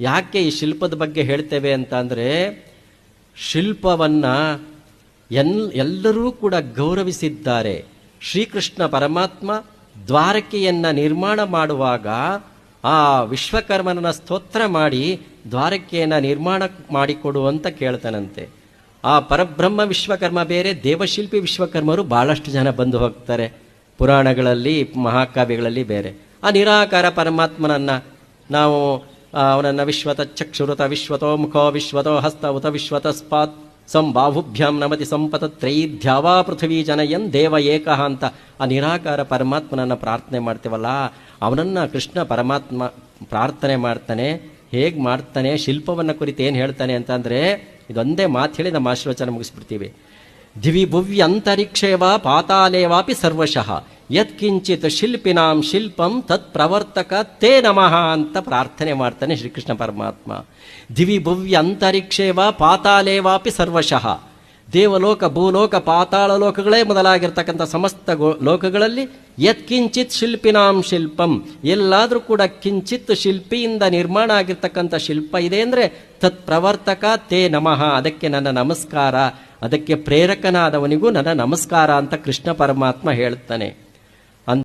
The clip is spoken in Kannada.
ಯಾಕೆ ಈ ಶಿಲ್ಪದ ಬಗ್ಗೆ ಹೇಳ್ತೇವೆ ಅಂತ ಅಂದರೆ, ಶಿಲ್ಪವನ್ನು ಎಲ್ ಎಲ್ಲರೂ ಕೂಡ ಗೌರವಿಸಿದ್ದಾರೆ. ಶ್ರೀಕೃಷ್ಣ ಪರಮಾತ್ಮ ದ್ವಾರಕೆಯನ್ನು ನಿರ್ಮಾಣ ಮಾಡುವಾಗ ಆ ವಿಶ್ವಕರ್ಮನ ಸ್ತೋತ್ರ ಮಾಡಿ ದ್ವಾರಕೆಯನ್ನು ನಿರ್ಮಾಣ ಮಾಡಿಕೊಡು ಅಂತ ಕೇಳ್ತಾನಂತೆ. ಆ ಪರಬ್ರಹ್ಮ ವಿಶ್ವಕರ್ಮ ಬೇರೆ, ದೇವಶಿಲ್ಪಿ ವಿಶ್ವಕರ್ಮರು ಭಾಳಷ್ಟು ಜನ ಬಂದು ಹೋಗ್ತಾರೆ. ಪುರಾಣಗಳಲ್ಲಿ, ಮಹಾಕಾವ್ಯಗಳಲ್ಲಿ ಬೇರೆ. ಆ ನಿರಾಕಾರ ಪರಮಾತ್ಮನನ್ನು ನಾವು ಅವನನ್ನ ವಿಶ್ವತ ಚಕ್ಷುರತ ವಿಶ್ವತೋ ಮುಖೋ ವಿಶ್ವತೋ ಹಸ್ತ ಉತ ವಿಶ್ವತ ಸ್ಪಾತ್ ಸಂಬಾಹುಭ್ಯಾಂ ನಮತಿ ಸಂಪತ ತ್ರೈಧ್ಯಾವಾ ಪೃಥ್ವೀ ಜನಯನ್ ದೇವ ಏಕಃ ಅಂತ. ಆ ನಿರಾಕಾರ ಪರಮಾತ್ಮನನ್ನು ಪ್ರಾರ್ಥನೆ ಮಾಡ್ತೀವಲ್ಲ, ಅವನನ್ನ ಕೃಷ್ಣ ಪರಮಾತ್ಮ ಪ್ರಾರ್ಥನೆ ಮಾಡ್ತಾನೆ, ಹೇಗೆ ಮಾಡ್ತಾನೆ, ಶಿಲ್ಪವನ್ನ ಕುರಿತು ಏನು ಹೇಳ್ತಾನೆ ಅಂತಂದರೆ ಇದೊಂದೇ ಮಾತು ಹೇಳಿ ನಮ್ಮ ಆಶೀರ್ವಚನ ಮುಗಿಸ್ಬಿಡ್ತೀವಿ. ದಿವಿ ಭುವ್ಯ ಅಂತರಿಕ್ಷೇವ ಪಾತಾಲೇವಾಪಿ ಸರ್ವಶಃ. ಯತ್ಕಿಂಚಿತ್ ಶಿಲ್ಪಿನಾಂ ಶಿಲ್ಪಂ ತತ್ ಪ್ರವರ್ತಕ ತೇ ನಮಃ ಅಂತ ಪ್ರಾರ್ಥನೆ ಮಾಡ್ತಾನೆ ಶ್ರೀಕೃಷ್ಣ ಪರಮಾತ್ಮ. ದಿವಿ ಭವ್ಯ ಅಂತರಿಕ್ಷೇವ ಪಾತಾಲೇವಾಪಿ ಸರ್ವಶಃ. ದೇವಲೋಕ, ಭೂಲೋಕ, ಪಾತಾಳ ಲೋಕಗಳೇ ಮೊದಲಾಗಿರ್ತಕ್ಕಂಥ ಸಮಸ್ತ ಲೋಕಗಳಲ್ಲಿ ಯತ್ಕಿಂಚಿತ್ ಶಿಲ್ಪಿನಾಂ ಶಿಲ್ಪಂ. ಎಲ್ಲಾದರೂ ಕೂಡ ಕಿಂಚಿತ್ ಶಿಲ್ಪಿಯಿಂದ ನಿರ್ಮಾಣ ಆಗಿರ್ತಕ್ಕಂಥ ಶಿಲ್ಪ ಇದೆ ಅಂದರೆ ತತ್ ಪ್ರವರ್ತಕ ತೇ ನಮಃ. ಅದಕ್ಕೆ ನನ್ನ ನಮಸ್ಕಾರ. ಅದಕ್ಕೆ ಪ್ರೇರಕನಾದವನಿಗೂ ನನ್ನ ನಮಸ್ಕಾರ ಅಂತ ಕೃಷ್ಣ ಪರಮಾತ್ಮ ಹೇಳ್ತಾನೆ.